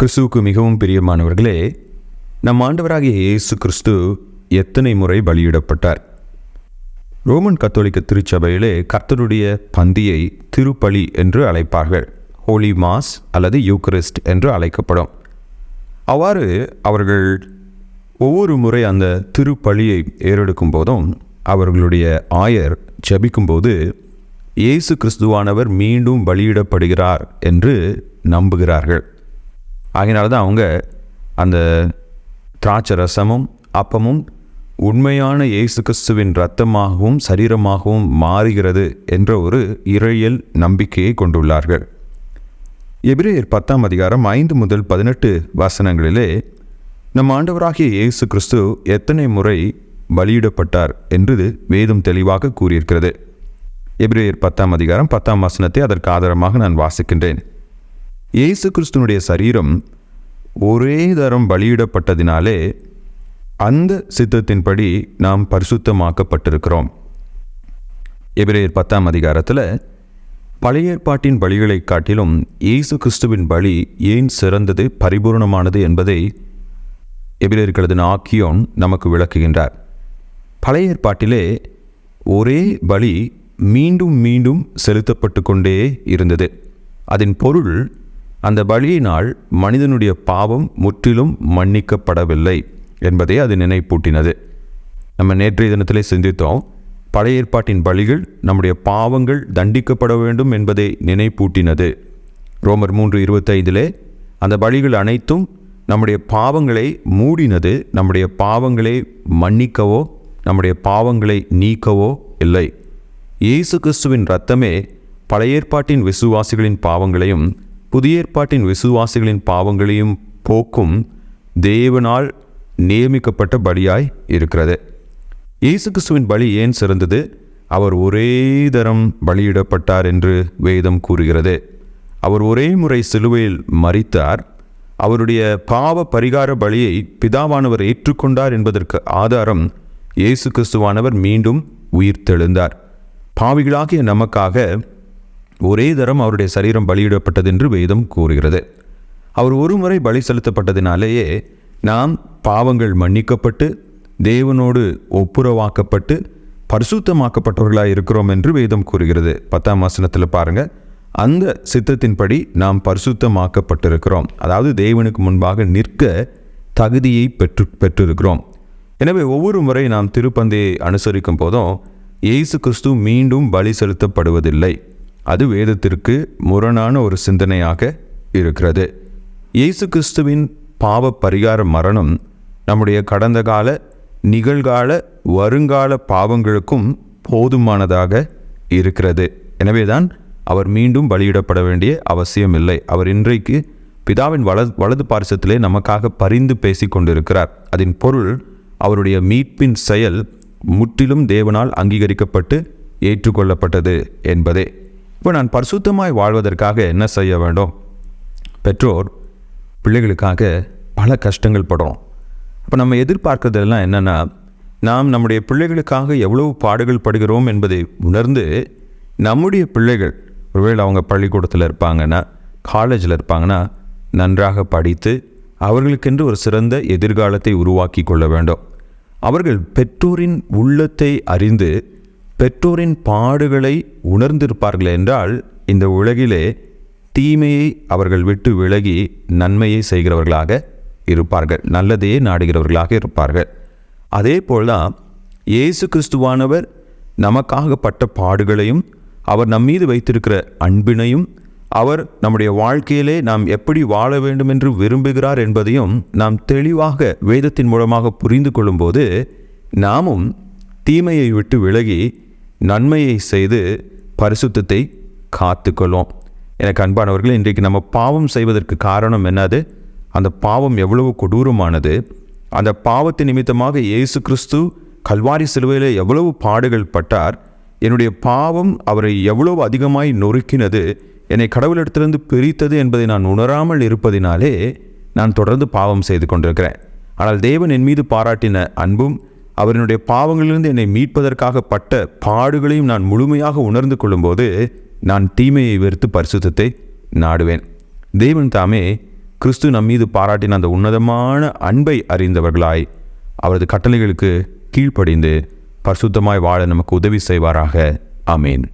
கிறிஸ்துவுக்கு மிகவும் பிரியமானவர்களே நம் ஆண்டவராகிய இயேசு கிறிஸ்து எத்தனை முறை பலியிடப்பட்டார்? ரோமன் கத்தோலிக்க திருச்சபையிலே கர்த்தருடைய பந்தியை திருப்பலி என்று அழைப்பார்கள். ஹோலி மாஸ் அல்லது யூக்கரிஸ்ட் என்று அழைக்கப்படும். அவ்வாறு அவர்கள் ஒவ்வொரு முறை அந்த திருப்பலியை ஏறெடுக்கும் போதும் அவர்களுடைய ஆயர் ஜபிக்கும்போது இயேசு கிறிஸ்துவானவர் மீண்டும் பலியிடப்படுகிறார் என்று நம்புகிறார்கள். ஆகினால தான் அவங்க அந்த திராட்சை ரசமும் அப்பமும் உண்மையான இயேசு கிறிஸ்துவின் இரத்தமாகவும் சரீரமாகவும் மாறுகிறது என்ற ஒரு இறையல் நம்பிக்கையை கொண்டுள்ளார்கள். எபிரேயர் பத்தாம் அதிகாரம் ஐந்து முதல் பதினெட்டு வசனங்களிலே நம் ஆண்டவராகிய இயேசு கிறிஸ்து எத்தனை முறை பலியிடப்பட்டார் என்று வேதம் தெளிவாக கூறியிருக்கிறது. எபிரேயர் பத்தாம் அதிகாரம் பத்தாம் வாசனத்தை அதற்கு ஆதாரமாக நான் வாசிக்கின்றேன். இயேசு கிறிஸ்துனுடைய சரீரம் ஒரே தரம் பலியிடப்பட்டதினாலே அந்த சித்தத்தின்படி நாம் பரிசுத்தமாக்கப்பட்டிருக்கிறோம். எபிரேயர் பத்தாம் அதிகாரத்தில் பழைய ஏற்பாட்டின் பலிகளை காட்டிலும் இயேசு கிறிஸ்துவின் பலி ஏன் சிறந்தது பரிபூர்ணமானது என்பதை எபிரேயர்களது ஆக்கியோன் நமக்கு விளக்குகின்றார். பழைய ஏற்பாட்டிலே ஒரே பலி மீண்டும் மீண்டும் செலுத்தப்பட்டு கொண்டே இருந்தது. அதன் பொருள் அந்த பலியினால் மனிதனுடைய பாவம் முற்றிலும் மன்னிக்கப்படவில்லை என்பதை அது நினைப்பூட்டினது. நம்ம நேற்றைய தினத்திலே சிந்தித்தோம். பழைய ஏற்பாட்டின் பலிகள் நம்முடைய பாவங்கள் தண்டிக்கப்பட வேண்டும் என்பதை நினைப்பூட்டினது. ரோமர் மூன்று இருபத்தைந்திலே அந்த பலிகள் அனைத்தும் நம்முடைய பாவங்களை மூடினது நம்முடைய பாவங்களை மன்னிக்கவோ நம்முடைய பாவங்களை நீக்கவோ இல்லை. இயேசு கிறிஸ்துவின் இரத்தமே பழைய ஏற்பாட்டின் விசுவாசிகளின் பாவங்களையும் புதிய ஏற்பாட்டின் விசுவாசிகளின் பாவங்களையும் போக்கும் தேவனால் நியமிக்கப்பட்ட பலியாய் இருக்கிறது. இயேசு கிறிஸ்துவின் பலி ஏன் சிறந்தது? அவர் ஒரே தரம் பலியிடப்பட்டார் என்று வேதம் கூறுகிறது. அவர் ஒரே முறை சிலுவையில் மறித்தார் அவருடைய பாவ பரிகார பலியை பிதாவானவர் ஏற்றுக்கொண்டார் என்பதற்கு ஆதாரம் இயேசு கிறிஸ்துவானவர் மீண்டும் உயிர்த்தெழுந்தார். பாவிகளாகிய நமக்காக ஒரே தரம் அவருடைய சரீரம் பலியிடப்பட்டது என்று வேதம் கூறுகிறது. அவர் ஒரு முறை பலி செலுத்தப்பட்டதினாலேயே நாம் பாவங்கள் மன்னிக்கப்பட்டு தேவனோடு ஒப்புரவாக்கப்பட்டு பரிசுத்தமாக்கப்பட்டவர்களாக இருக்கிறோம் என்று வேதம் கூறுகிறது. பத்தாம் வசனத்தில் பாருங்க. அந்த சித்தத்தின்படி நாம் பரிசுத்தமாக்கப்பட்டிருக்கிறோம். அதாவது தேவனுக்கு முன்பாக நிற்க தகுதியை பெற்று பெற்றிருக்கிறோம். எனவே ஒவ்வொரு முறை நாம் திருப்பந்தையை அனுசரிக்கும் போதும் இயேசு கிறிஸ்து மீண்டும் பலி செலுத்தப்படுவதில்லை. அது வேதத்திற்கு முரணான ஒரு சிந்தனையாக இருக்கிறது. இயேசு கிறிஸ்துவின் பாவ பரிகார மரணம் நம்முடைய கடந்த கால நிகழ்கால வருங்கால பாவங்களுக்கும் போதுமானதாக இருக்கிறது. எனவேதான் அவர் மீண்டும் பலியிடப்பட வேண்டிய அவசியம் இல்லை அவர் இன்றைக்கு பிதாவின் வலது வலது பார்சத்திலே நமக்காக பரிந்து பேசி கொண்டிருக்கிறார். அதன் பொருள் அவருடைய மீட்பின் செயல் முற்றிலும் தேவனால் அங்கீகரிக்கப்பட்டு ஏற்றுக்கொள்ளப்பட்டது என்பதே. இப்போ நான் பரிசுத்தமாய் வாழ்வதற்காக என்ன செய்ய வேண்டும்? பெற்றோர் பிள்ளைகளுக்காக பல கஷ்டங்கள் படுறோம். அப்போ நம்ம எதிர்பார்க்கறதெல்லாம் என்னென்னா நாம் நம்முடைய பிள்ளைகளுக்காக எவ்வளவு பாடுகள் படுகிறோம் என்பதை உணர்ந்து நம்முடைய பிள்ளைகள் ஒருவேளை அவங்க பள்ளிக்கூடத்தில் இருப்பாங்கன்னா காலேஜில் இருப்பாங்கன்னா நன்றாக படித்து அவர்களுக்கென்று ஒரு சிறந்த எதிர்காலத்தை உருவாக்கி கொள்ள வேண்டும். அவர்கள் பெற்றோரின் உள்ளத்தை அறிந்து பெற்றோரின் பாடுகளை உணர்ந்திருப்பார்கள் என்றால் இந்த உலகிலே தீமையை அவர்கள் விட்டு விலகி நன்மையை செய்கிறவர்களாக இருப்பார்கள் நல்லதையே நாடுகிறவர்களாக இருப்பார்கள். அதே போல்தான் இயேசு கிறிஸ்துவானவர் நமக்காக பட்ட பாடுகளையும் அவர் நம்மீது வைத்திருக்கிற அன்பினையும் அவர் நம்முடைய வாழ்க்கையிலே நாம் எப்படி வாழ வேண்டும் என்று விரும்புகிறார் என்பதையும் நாம் தெளிவாக வேதத்தின் மூலமாக புரிந்து கொள்ளும்போது நாமும் தீமையை விட்டு விலகி நன்மையை செய்து பரிசுத்தத்தை காத்துக்கொள்வோம். எனக்கு அன்பானவர்கள் இன்றைக்கு நம்ம பாவம் செய்வதற்கு காரணம் என்னது? அந்த பாவம் எவ்வளவு கொடூரமானது? அந்த பாவத்து நிமித்தமாக இயேசு கிறிஸ்து கல்வாரி சிலுவையில் எவ்வளவு பாடுகள் பட்டார்? என்னுடைய பாவம் அவரை எவ்வளவு அதிகமாய் நொறுக்கினது? என்னை கடவுளிடத்திலிருந்து பிரித்தது என்பதை நான் உணராமல் இருப்பதினாலே நான் தொடர்ந்து பாவம் செய்து கொண்டிருக்கிறேன். ஆனால் தேவன் என் மீது பாராட்டின அன்பும் அவரினுடைய பாவங்களிலிருந்து என்னை மீட்பதற்காக பட்ட பாடுகளையும் நான் முழுமையாக உணர்ந்து கொள்ளும்போது நான் தீமையை வெறுத்து பரிசுத்தத்தை நாடுவேன். தேவன் தாமே கிறிஸ்து நம் மீது பாராட்டின அந்த உன்னதமான அன்பை அறிந்தவர்களாய் அவரது கட்டளைகளுக்கு கீழ்ப்படிந்து பரிசுத்தமாய் வாழ நமக்கு உதவி செய்வாராக. அமேன்